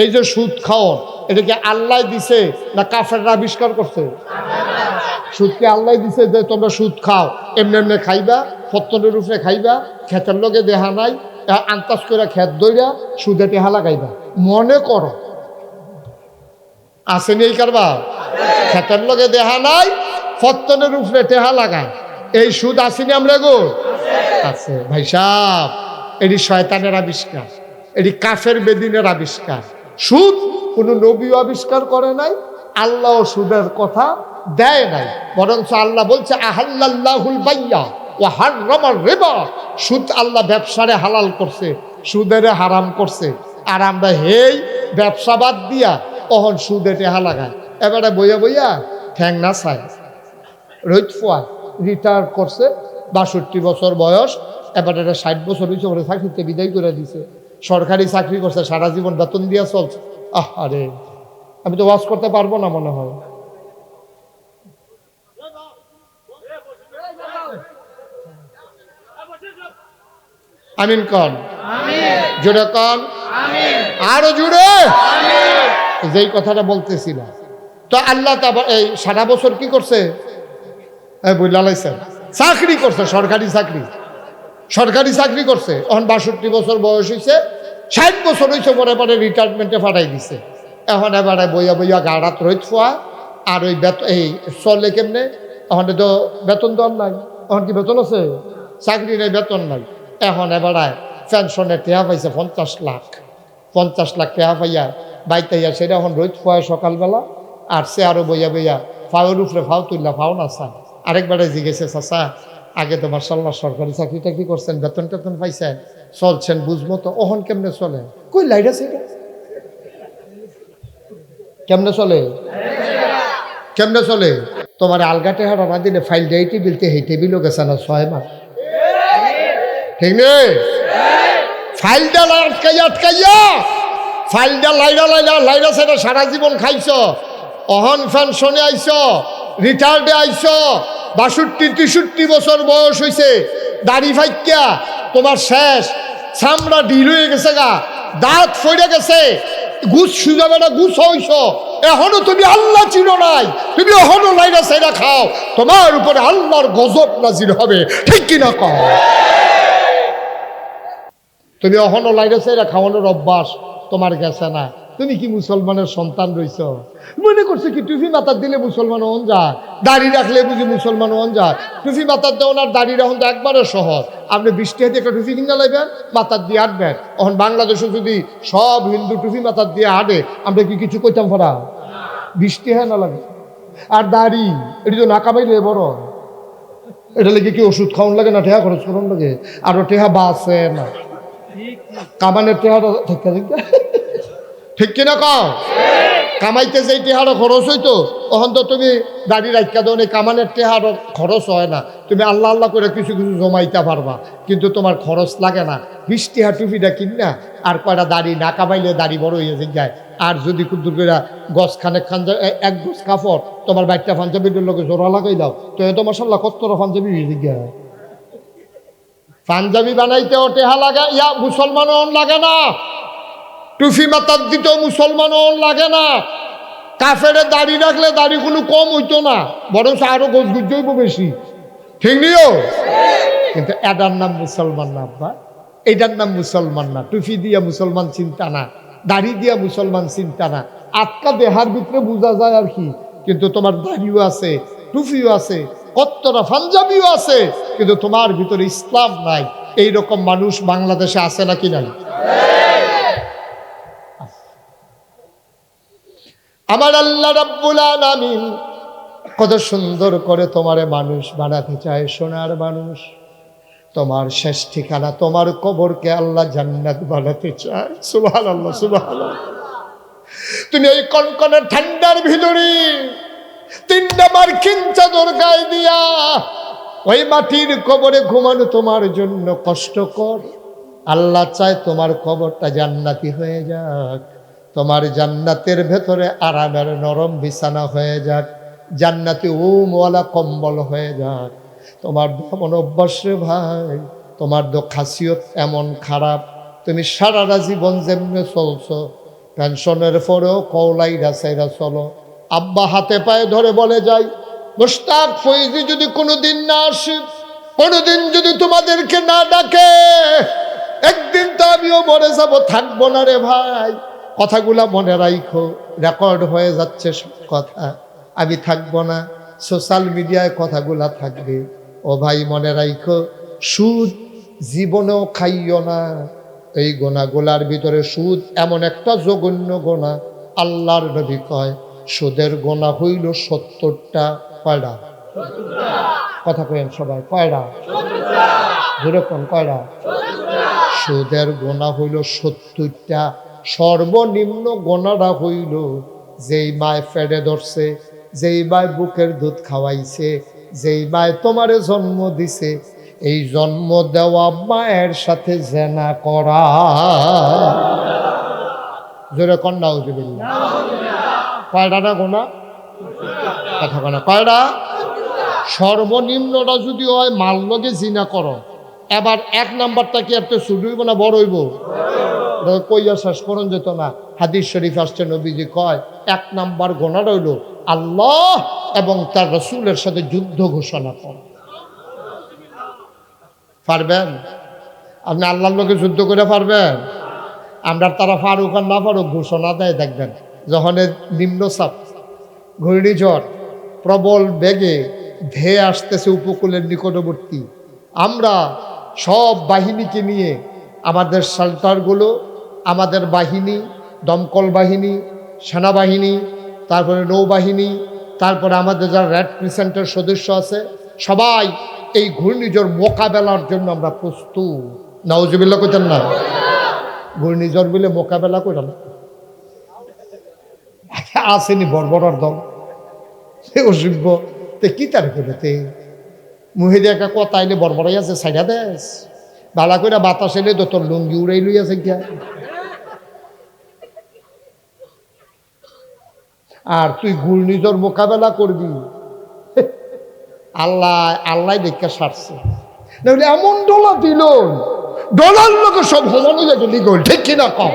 এই যে সুদ খাওয়ার, এটা কি আল্লাহ দিছে না কাফেররা আবিষ্কার করছে? সুদকে আল্লাহ দিছে যে তোমরা সুদ খাও, এমনি এমনি খাইবা ফত্তনের উপরে খাইবা খেতের লগে দেহা নাই আন্তাজ করে খেত দইরা, সুদে টেহা লাগাইবা। মনে করো। আসেনি এই কারবার? খেতের লগে দেহা নাই ফত্তনের উপরে টেহা লাগায়। এই সুদ আসেনি আমরা গো? আছে। ভাই সাহ এটি শয়তানের আবিষ্কার, এটি কাফের বেদিনের আবিষ্কার। সুদ কোনো নবীও আবিষ্কার করে নাই, আল্লাহ সুদের কথা দেয় নাই। বরঞ্চ আল্লাহ বলছে আহাল্লাহুল বাইয়া ও হার রেবা। সুদ আল্লাহ ব্যবসারে হালাল করছে, সুদের হারাম করছে। আর আমরা হেই ব্যবসা বাদ দিয়া অহন সুদে টেহা লাগায় এবারে বইয়া বইয়া ঠ্যাং না চায় রোহিত ফুয়ায় রিটায়ার করছে, বাষট্টি বছর বয়স, এবার এটা ষাট বছর হয়েছে ওরা চাকরিতে বিদায় করে দিছে। সরকারি চাকরি করছে, সারা জীবন বেতন দিয়া চলছে। আহ, আরে, আমি তো ওয়াশ করতে পারব না মনে হয়। আমিন কন। জুড়ে কন। আরও জুড়ে যেই কথাটা বলতেছিলাম। তো আল্লাহ এই সারা বছর কি করছে? বুঝলাইছেন চাকরি করছে, সরকারি চাকরি। সরকারি চাকরি করছে। এখন বাষট্টি বছর বয়স হয়েছে ষাট বছর হয়েছে পরে পরে রিটায়ারমেন্টে ফাটাই দিছে। এখন এবারে বইয়া বইয়া গাড়াত রোহিত ফোয়া, আর ওই বেতন এই চলে কেমনে? এখন তো বেতন দেওয়ার নাই। এখন কি বেতন আছে? চাকরি নেই বেতন নাই। এখন এবারে পেনশনে টেহা পাইছে পঞ্চাশ লাখ। পঞ্চাশ লাখ টেহা পাইয়া বাইতে ইয়া সেটা এখন রোহিত ফোয়া সকালবেলা, আর সে আরও বইয়া বইয়া ফাওয়ের উপরে ফাও তুললা, ফাও না আরেকবারে জিজ্ঞেসে, চাচা আগে তো মার্শাল্লাহ সরকারি চাকরি টাকরি করছেন বেতন টেতন পাইছেন, চলছেন, বুঝব তো, ওহন কেমনে চলে? কই লাইট আছে কেমনে চলে? কেমনে চলে? তোমার আলগা টেহারা না দিলে ফাইল দেয় টেবিলতে সেই টেবিলও গেছে না ছয় মাস। ঠিক নেই ফাইলটা আটকাইয়া আটকাইয়া! ফাইলটা লাইরা লাইরা লাইরা সেটা সারা জীবন খাইছ। অহন পেনশনে আইছ, রিটায়ার্ডে আইছ বাষট্টি, তেষট্টি বছর বয়স হয়েছে দাড়ি ফাইকিয়া তোমার শেষ। চামড়া ঢিল হয়ে গেছে গা, দাঁত ফইরে গেছে। গুছ সুজাবে না গুছ হইছ। এখনও তুমি আল্লাহ চিনো নাই। তুমি এখনও লাইরা সাইরা খাও। তোমার উপরে আল্লাহর গজব নাজির হবে। ঠিক কিনা কও? তুমি অহনো লাইরে সেরা খাওয়ানোর অভ্যাস তোমার গেছে না। তুমি কি মুসলমানের সন্তান রইছ? মনে করছে কি টুফি মাথার দিলে মুসলমান হন যায় দাড়ি রাখলে বুঝি মুসলমান হন যায় টুফি মাথার দেওয়ার আর দাড়ি রাখুন তো একবারে সহজ। আপনি বৃষ্টি হাতে একটা টুফি কিনে লাইবেন মাথার দিয়ে হাঁটবেন। এখন বাংলাদেশে যদি সব হিন্দু টুফি মাথার দিয়ে হাঁটে, আমরা কি কিছু কইতাম ফরা? বৃষ্টি হয় না লাগে। আর দাড়ি, এটি তো না কামাইলে বড়। এটা লেগে কি ওষুধ খাওয়ান লাগে না, টেহা খরচ করুন লাগে? আরও টেহা বাসে না। কামানের টেহারা ঠিক আছে ঠিক কিনা কও? কামাইতে যেই টেহারা খরচ হইতো তখন তো তুমি দাড়ি রাখা দাও কামানের টেহারও খরচ হয় না। তুমি আল্লাহ আল্লাহ করে কিছু কিছু জমাইতে পারবা, কিন্তু তোমার খরচ লাগে না। বিশ টেহা টুপিটা কিনা আর কয়টা দাড়ি না কামাইলে দাড়ি বড় হয়ে যায়। আর যদি কুদ্দুর করে গছ খানেক খান এক গছ কাপড় তোমার বাইকটা পাঞ্জাবির লোকে জোড়া লাগাই দাও, তো এ তো মশাল্লাহ কত্তর পাঞ্জাবি হয়ে যায়। পাঞ্জাবি বানাইতে টেহা লাগা, ইয়া মুসলমানও লাগে না। টুফি মাতার দিতেও মুসলমানও লাগে না। কাফেরে দাড়ি রাখলে দাড়ি কোনো কম হইতো না বরং আরও গোজ গুজইব বেশি। ঠিক নিও কিন্তু এটার নাম মুসলমান না, আব্বা। এটার নাম মুসলমান না। টুফি দিয়া মুসলমান চিন্তা না, দাড়ি দিয়া মুসলমান চিন্তা না। আটকা দেহার ভিতরে বোঝা যায় আর কি। কিন্তু তোমার দাড়িও আছে, টুফিও আছে, কত্তরা পাঞ্জাবিও আছে, কিন্তু তোমার ভিতরে ইসলাম নাই। এই রকম মানুষ বাংলাদেশে আছে নাকি নাই? আমার আল্লাহ রাব্বুল আলামিন কত সুন্দর করে তোমারে মানুষ বানাতে চায়, সোনার মানুষ। তোমার শেষ ঠিকানা তোমার কবরকে আল্লাহ জান্নাত বানাতে চায়। সুবহান আল্লাহ সুবহান তুমি এই কনকনে ঠান্ডার ভিতরে তিনটা মার্কিন চাদর গায়ে দিয়া ওই মাটির কবরে ঘুমানো তোমার জন্য কষ্টকর। আল্লাহ চায় তোমার কবরটা জান্নাতি হয়ে যাক। তোমার জান্নাতের ভেতরে আরামের নরম বিছানা হয়ে যাক। জান্নাতি উমওয়ালা কম্বল হয়ে যাক। তোমার এমন অভ্যাস ভাই, তোমার তো খাসিয়ত এমন খারাপ। তুমি সারাটা জীবন যেমনি চলছো, পেনশনের পরেও কৌলাইরা সাইরা চলো। আব্বা হাতে পায়ে ধরে বলে যাই মুস্তাক ফৈজি যদি কোনোদিন না আসে, কোনোদিন যদি তোমাদেরকে না ডাকে, একদিন তো আমিও মরে যাব, থাকব না রে ভাই। কথাগুলা মনে রাখো রেকর্ড হয়ে যাচ্ছে কথা। আমি থাকব না সোশ্যাল মিডিয়ায় কথাগুলা থাকবে। ও ভাই মনে রাখো সুদ জীবনেও খাইও না। এই গোনাগুলার ভিতরে সুদ এমন একটা জঘন্য গোনা আল্লাহর নবী কয় সুদের গোনা হইল সত্তরটা কয়টা কথা কয়েন সবাই কয়টা যেরকম কয়টা সুদের গোনা হইল সত্তরটা সর্বনিম্ন গোনাটা হইল, যেই মায় ফেডে ধরছে, যেই মায় বুকের দুধ খাওয়াইছে, যেই মায় তোমারে জন্ম দিছে, এই জন্ম দেওয়া মায়ের সাথে জেনা করা। জোরে কন্যা উজুবিল্লা কয়টা না গোনা? কথা কনা কয়টা সর্বনিম্নটা যদি হয় মাল লগে জিনা করো। এবার এক নাম্বারটা কি একটা শুরু হইব না বড় হইব? কইয়া শেষ করুন যেত না। হাদিস শরীফ আসছে নবীজি কয়, এক নাম্বার গোনা হইল আল্লাহ এবং তার রসুলের সাথে যুদ্ধ ঘোষণা কর। পারবেন? আপনি আল্লাহর লোকে যুদ্ধ করে পারবেন? আমরা তারা ফারুক আর না ফারুক ঘোষণা দেয়, দেখবেন। যখন নিম্নচাপ ঘূর্ণিঝড়, প্রবল বেগে ধেয়ে আসতেছে উপকূলের নিকটবর্তী, আমরা সব বাহিনীকে নিয়ে আমাদের শেল্টারগুলো আমাদের বাহিনী, দমকল বাহিনী, সেনাবাহিনী, তারপরে নৌবাহিনী, তারপরে আমাদের যারা রেড ক্রিসেন্টের সদস্য আছে, সবাই এই ঘূর্ণিঝড় মোকাবেলার জন্য আমরা প্রস্তুত। নওজবিল্লা করতেন না? ঘূর্ণিঝড় বলে মোকাবেলা করলাম আসেনি বর্বরার দল। সে অসভ্য তে কি তার করতে মুহেদি একটা কথা আইলে বরবরাই আছে সাইডা দেশ। বালা করে বাতাস এলে তো তোর লুঙ্গি উড়াই লই আছে গিয়া আর তুই ঘূর্ণিঝড় মোকাবেলা করবি। আল্লাহ আল্লাহ দেখে সারছে। এমন ডোলা দিল ডলার লোকে সব সমান হয়ে যাইতো লিগল ঠিক কিনা কম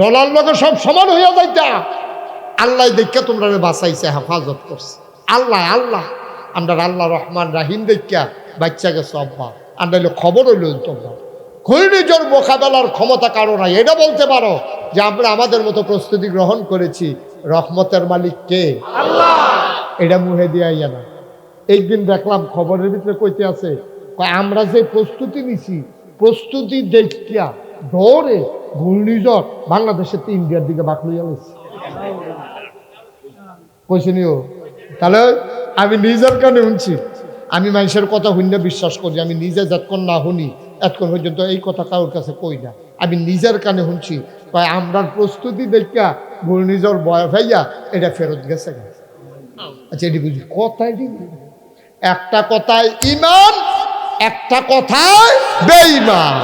ডলার লোকে সব সমান হইয়া যাইতা। আল্লাহ দেখে তোমরা বাঁচাইছে, হেফাজত করছে। আল্লাহ আল্লাহ, আমরা আল্লাহ রহমান রাহিম দেখা বাচ্চা গেছে, আব্বা। আমরা খবর হইল তোমরা। ঘূর্ণিঝড় মোকাবেলার ক্ষমতা কারও নাই। এটা বলতে পারো যে আমরা আমাদের মতো প্রস্তুতি গ্রহণ করেছি রহমতের মালিক কে? এটা মুহে দিয়া না। একদিন দেখলাম খবরের ভিতরে কইতে আছে আমরা যে প্রস্তুতি নিছি প্রস্তুতি দেখিয়া দৌড়ে ঘূর্ণিঝড় বাংলাদেশের তো ইন্ডিয়ার দিকে বাকলুইয়া গেছে। কইছে নিও তাহলে আমি নিজের কানে শুনছি। আমি মানুষের কথা শুনলে বিশ্বাস করি আমি নিজে যতক্ষণ না শুনি এতক্ষণ পর্যন্ত এই কথা কারোর কাছে কই না। আমি নিজের কানে শুনছি, কয় আমরার প্রস্তুতি দেখা ঘূর্ণিঝড় বয় ভাইয়া এটা ফেরত গেছে। আচ্ছা এটি বুঝি দিবি একটা কথায় ইমান একটা কথায় বেঈমান।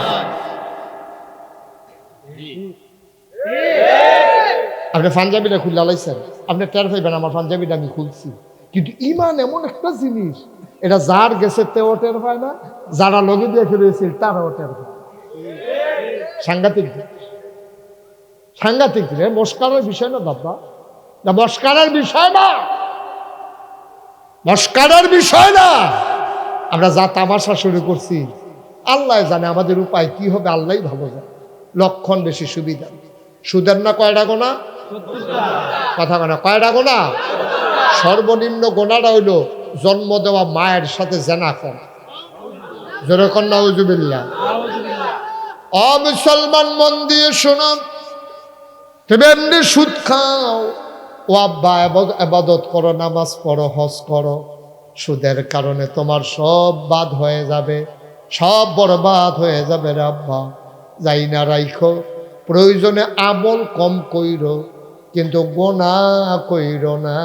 আপনি পাঞ্জাবিটা খুলে লাইছেন আপনি টের পাইবেন আমার পাঞ্জাবিটা আমি খুলছি। কিন্তু ইমান এমন একটা জিনিস এটা যার গেছে তেও টের পায় না, যারা লগে দিয়ে ফিরেছিল তারাও টের পায়। সাংঘাতিক। সাংঘাতিক জিনিস মস্কারের বিষয় না বাবা? না, মস্কারের বিষয় না। মস্কারের বিষয় না। আমরা যা তামাশা শুরু করছি, আল্লাহ জানে আমাদের উপায় কি হবে আল্লাহ ভালো জানে। লক্ষণ বেশি সুবিধা। সুদের না কয়টা গোনা? কথা গোনা কয়টা গোনা? সর্বনিম্ন গোনাটা হইল জন্ম দেওয়া মায়ের সাথে জেনা করা। যেরকম নাউজুবিল্লা অ, মুসলমান মন দিয়ে শোনো। তুমি এমনি সুদ খাও। ও আব্বা এবাদত করো, নামাজ পড়ো, হজ করো। সুদের কারণে তোমার সব বাদ হয়ে যাবে। সব বরবাদ হয়ে যাবে রে আব্বা। যাই না রাইখো, প্রয়োজনে আমল কম কইরো, কিন্তু গোনা কইরো না।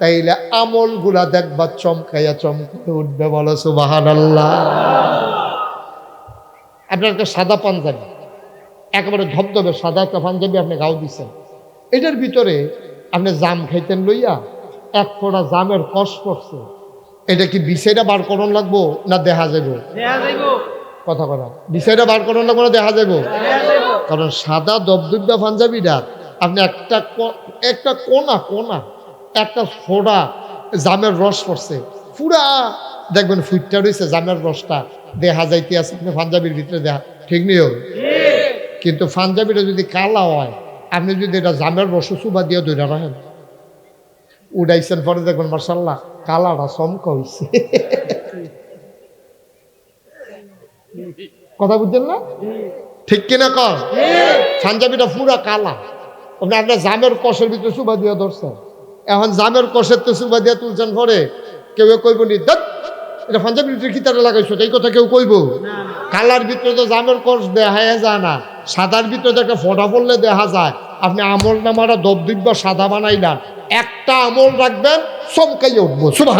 তাইলে আমলগুলা দেখবা চমকাইয়া চমকে উঠবে বলো সুবাহান আল্লাহ আপনার একটা সাদা পাঞ্জাবি একেবারে ধবধবে সাদা একটা পাঞ্জাবি আপনি গাও দিচ্ছেন এটার ভিতরে আপনি জাম খাইতেন লইয়া এক ফোঁটা জামের কষ পড়ছে। এটা কি বিষয়টা বার করন লাগবো না দেখা যাইব? কথা কথা বিষয়টা বার করন লাগবো না দেখা যাব যাইব। কারণ সাদা দবদুব্বা পাঞ্জাবিটা আপনি একটা একটা কোনা কোনা। একটা ফোড়া, জামের রস পড়ছে। পুরা, দেখবেন ফুটটা রয়েছে জামের রসটা। দেহা যাইতে আছে, আপনি পাঞ্জাবির ভিতরে দেখা, ঠিক নিও কিন্তু পাঞ্জাবিটা যদি কালা হয়, আপনি যদি এটা জামের রস সুবা দিয়ে দইরা রাখেন। উড়াইছেন পরে দেখবেন মার্শাল্লাহ কালাটা চমকা হয়েছে কথা বুঝছেন না? ঠিক কিনা কর পাঞ্জাবিটা পুরা কালা। আপনি আপনার জামের কষের ভিতরে সুবা দিয়ে ধরছেন। এখন জামের কষের তো সুবা দিয়ে তুলছেন পরে কেউ কইব নি এটা লাগাইছো এই কথা কেউ কইব? কালার ভিতরে তো জামের কষ দেখা যায় না সাদার ভিতরে তো একটা ফোটা পড়লে দেখা যায় আপনি আমল নামারা দবদিব্য সাদা বানাইলাম একটা আমল রাখবেন চমকাইয়ে উঠবো সুবাহ